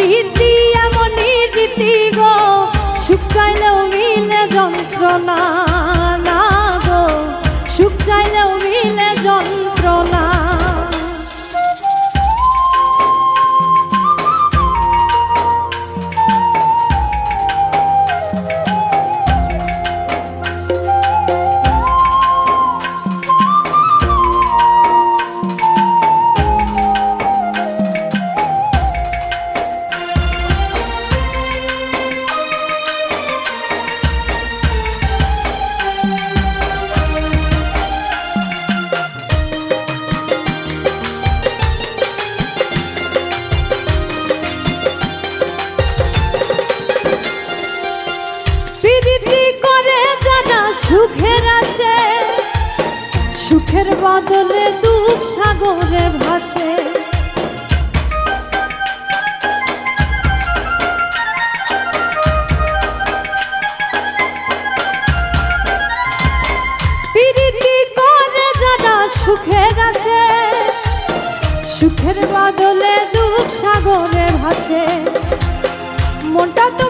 এমন সুখের আসে, সুখের বদলে দুঃখ সাগরে ভাসে। সুখের আসে, সুখের বদলে দুঃখ সাগরে ভাসে। মনটা তোমার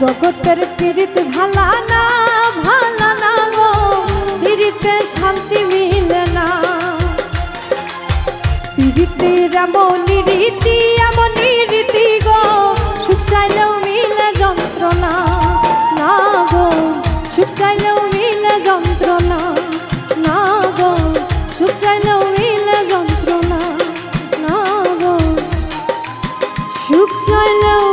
জগতের পীড়িত ভালা না ভালা না গো। পীড়িতে শান্তি মিলে না। পীড়িতের এমন রীতি এমন রীতি গো। সুখ মিলে যন্ত্রণা। না গো, সুখ মিলে যন্ত্রণা। না গো, সুখ মিলে যন্ত্রণা। না গো, সুখ চাইলেও